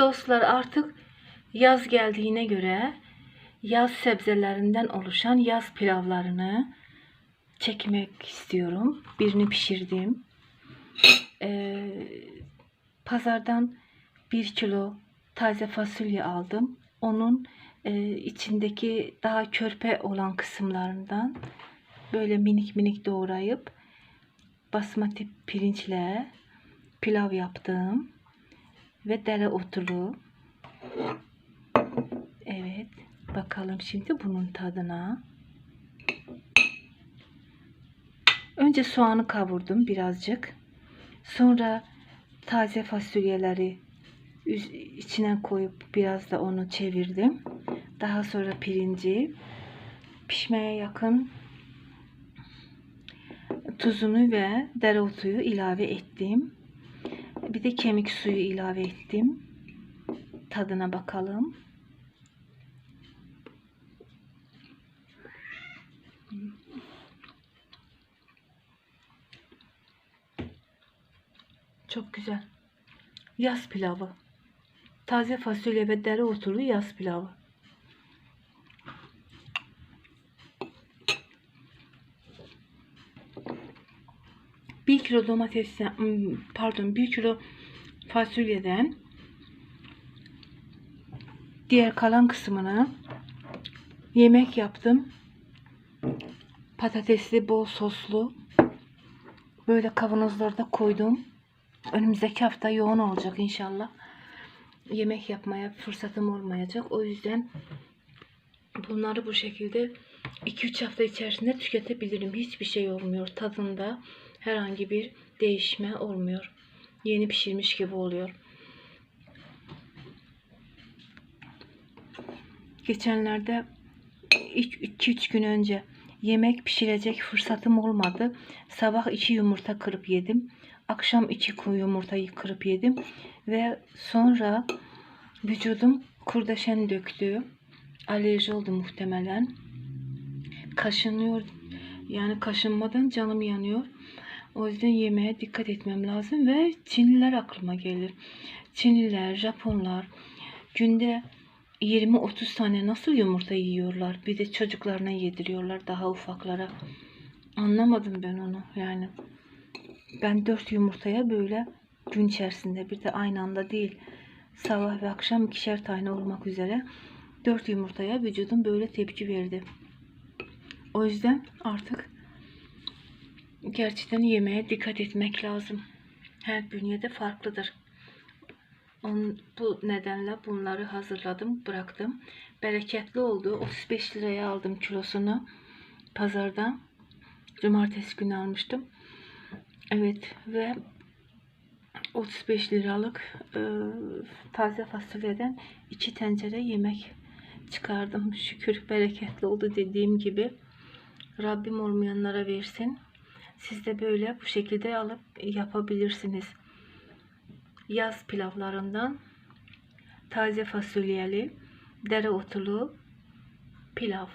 Dostlar artık yaz geldiğine göre yaz sebzelerinden oluşan yaz pilavlarını çekmek istiyorum. Birini pişirdim. Ee, pazardan bir kilo taze fasulye aldım. Onun e, içindeki daha körpe olan kısımlarından böyle minik minik doğrayıp basmati pirinçle pilav yaptım ve dereotulu. Evet, bakalım şimdi bunun tadına. Önce soğanı kavurdum birazcık. Sonra taze fasulyeleri içine koyup biraz da onu çevirdim. Daha sonra pirinci pişmeye yakın tuzunu ve dereotuyu ilave ettim. Bir de kemik suyu ilave ettim. Tadına bakalım. Çok güzel. Yaz pilavı. Taze fasulye ve dereotulu yaz pilavı. Bir kilo domatesten, hmm, pardon bir kilo fasulyeden diğer kalan kısmını yemek yaptım. Patatesli, bol soslu. Böyle kavanozlarda koydum. Önümüzdeki hafta yoğun olacak inşallah. Yemek yapmaya fırsatım olmayacak. O yüzden bunları bu şekilde 2-3 hafta içerisinde tüketebilirim. Hiçbir şey olmuyor. Tadında herhangi bir değişme olmuyor. Yeni pişirmiş gibi oluyor. Geçenlerde 2-3 gün önce yemek pişirecek fırsatım olmadı. Sabah iki yumurta kırıp yedim. Akşam iki yumurtayı kırıp yedim. Ve sonra vücudum kurdeşen döktü. Alerji oldu muhtemelen. Kaşınıyor. Yani kaşınmadan canım yanıyor. O yüzden yemeğe dikkat etmem lazım ve Çinliler aklıma gelir. Çinliler, Japonlar günde 20-30 tane nasıl yumurta yiyorlar? Bir de çocuklarına yediriyorlar daha ufaklara. Anlamadım ben onu yani. Ben 4 yumurtaya böyle gün içerisinde bir de aynı anda değil. Sabah ve akşam ikişer tane olmak üzere 4 yumurtaya vücudum böyle tepki verdi. O yüzden artık gerçekten yemeğe dikkat etmek lazım. Her bünyede farklıdır. Onun, bu nedenle bunları hazırladım, bıraktım. Bereketli oldu. 35 liraya aldım kilosunu pazardan. Cumartesi günü almıştım. Evet ve 35 liralık e, taze fasulyeden iki tencere yemek çıkardım. Şükür bereketli oldu dediğim gibi. Rabbim olmayanlara versin. Siz de böyle bu şekilde alıp yapabilirsiniz. Yaz pilavlarından taze fasulyeli, dereotulu pilav.